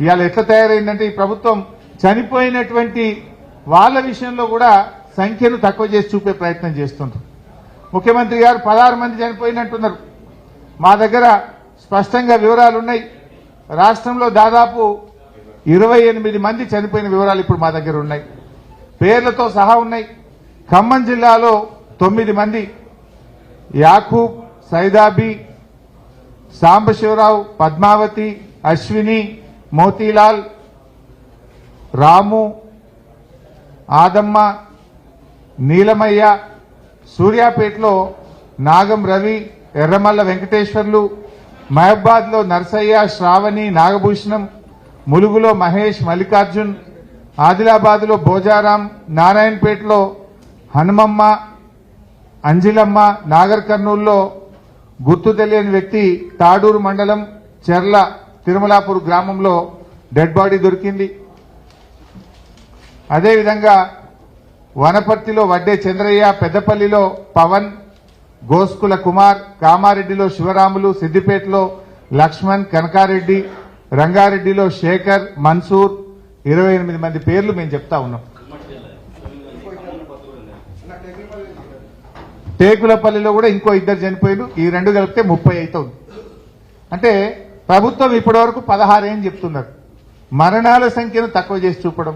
ఇవాళ ఎట్లా తయారైందంటే ఈ ప్రభుత్వం చనిపోయినటువంటి వాళ్ళ విషయంలో కూడా సంఖ్యను తక్కువ చేసి చూపే ప్రయత్నం చేస్తుంటారు ముఖ్యమంత్రి గారు పదహారు మంది చనిపోయినట్టున్నారు. మా దగ్గర స్పష్టంగా వివరాలు ఉన్నాయి రాష్ట్రంలో దాదాపు ఇరవై ఎనిమిది మంది చనిపోయిన వివరాలు ఇప్పుడు మా దగ్గర ఉన్నాయి. పేర్లతో సహా ఉన్నాయి. ఖమ్మం జిల్లాలో తొమ్మిది మంది. యాకూబ్ సైదాబి సాంబశివరావు పద్మావతి అశ్విని మోతీలాల్ రాము ఆదమ్మ నీలమయ్య సూర్యాపేటలో నాగం రవి ఎర్రమల్ల వెంకటేశ్వర్లు మహబాద్లో నర్సయ్య శ్రావణి నాగభూషణం ములుగులో మహేష్ మల్లికార్జున్ ఆదిలాబాద్లో భోజారాం నారాయణపేటలో హనుమమ్మ అంజిలమ్మ నాగర్ కర్నూల్లో గుర్తు తెలియని వ్యక్తి తాడూరు మండలం చెర్ల తిరుమలాపూర్ గ్రామంలో డెడ్ బాడీ దొరికింది. అదేవిధంగా వనపర్తిలో వడ్డే చంద్రయ్య పెద్దపల్లిలో పవన్ గోస్కుల కుమార్ కామారెడ్డిలో శివరాములు సిద్దిపేటలో లక్ష్మణ్ కనకారెడ్డి రంగారెడ్డిలో శేఖర్ మన్సూర్ ఇరవై ఎనిమిది మంది పేర్లు మేము చెప్తా ఉన్నాం. టేకులపల్లిలో కూడా ఇంకో ఇద్దరు చనిపోయారు ఈ రెండు కలిపితే ముప్పై అవుతుంది అంటే ప్రభుత్వం ఇప్పటివరకు పదహారేం పదహారు ఏం చెప్తున్నారు మరణాల సంఖ్యను తక్కువ చేసి చూపడం.